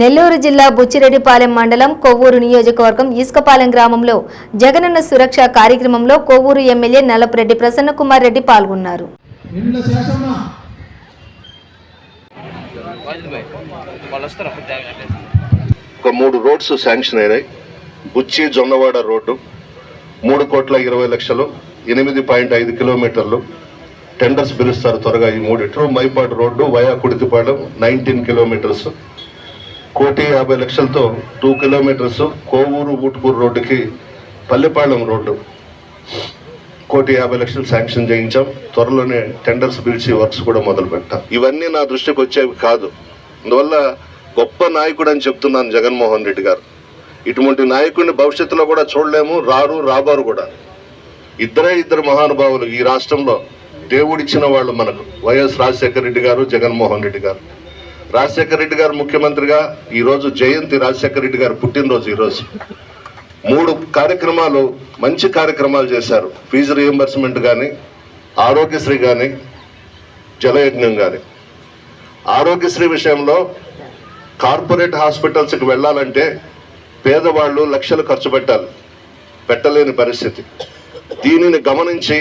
నెల్లూరు జిల్లా బుచ్చిరెడ్డిపాలెం మండలం కొవ్వూరు నియోజకవర్గం ఈస్కపాలెం గ్రామంలో జగనన్న సురక్ష కార్యక్రమంలో కొవ్వూరు ఎమ్మెల్యే నల్లపురెడ్డి ప్రసన్నకుమార్ రెడ్డి పాల్గొన్నారు. ఒక మూడు రోడ్స్ శాంక్షన్ అయినాయి. బుచ్చి జొన్నవాడ రోడ్డు మూడు కోట్ల ఇరవై లక్షలు ఎనిమిది పాయింట్ ఐదు కిలోమీటర్లు. టెండర్స్ పిలుస్తారు త్వరగా ఈ మూడిట్లు. Mypadu road via Kudithipalem nineteen kilometres. కోటి యాభై లక్షలతో టూ కిలోమీటర్స్ కోవూరు ఊటుకూరు రోడ్డుకి పల్లెపాళెం రోడ్డు. కోటి యాభై లక్షలు శాంక్షన్ చేయించాం. త్వరలోనే టెండర్స్ పిలిచి వర్క్స్ కూడా మొదలు పెట్టాం. ఇవన్నీ నా దృష్టికి వచ్చేవి కాదు. అందువల్ల గొప్ప నాయకుడు అని చెప్తున్నాను జగన్మోహన్ రెడ్డి గారు. ఇటువంటి నాయకుడిని భవిష్యత్తులో కూడా చూడలేము రారు రాబారు కూడా. ఇద్దరే ఇద్దరు మహానుభావులు ఈ రాష్ట్రంలో దేవుడిచ్చిన వాళ్ళు మనకు. వైఎస్ రాజశేఖర రెడ్డి గారు జగన్మోహన్ రెడ్డి గారు. రాజశేఖర రెడ్డి గారు ముఖ్యమంత్రిగా ఈరోజు జయంతి రాజశేఖర రెడ్డి గారు పుట్టినరోజు ఈరోజు మూడు కార్యక్రమాలు మంచి కార్యక్రమాలు చేశారు. ఫీజు రియంబర్స్మెంట్ కానీ ఆరోగ్యశ్రీ కానీ జలయజ్ఞం కానీ ఆరోగ్యశ్రీ విషయంలో కార్పొరేట్ హాస్పిటల్స్కి వెళ్ళాలంటే పేదవాళ్ళు లక్షలు ఖర్చు పెట్టాలి. పెట్టలేని పరిస్థితి. దీనిని గమనించి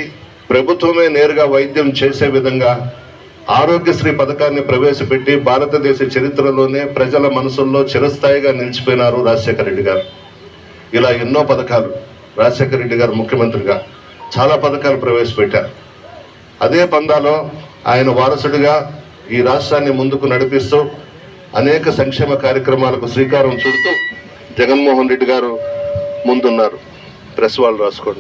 ప్రభుత్వమే నేరుగా వైద్యం చేసే విధంగా ఆరోగ్యశ్రీ పథకాన్ని ప్రవేశపెట్టి భారతదేశ చరిత్రలోనే ప్రజల మనసుల్లో చిరస్థాయిగా నిలిచిపోయినారు రాజశేఖర రెడ్డి గారు. ఇలా ఎన్నో పథకాలు రాజశేఖర రెడ్డి గారు ముఖ్యమంత్రిగా చాలా పథకాలు ప్రవేశపెట్టారు. అదే పందాలో ఆయన వారసుడిగా ఈ రాష్ట్రాన్ని ముందుకు నడిపిస్తూ అనేక సంక్షేమ కార్యక్రమాలకు శ్రీకారం చుడుతూ జగన్మోహన్ రెడ్డి గారు ముందున్నారు. ప్రెస్ వాళ్ళు రాసుకోండి.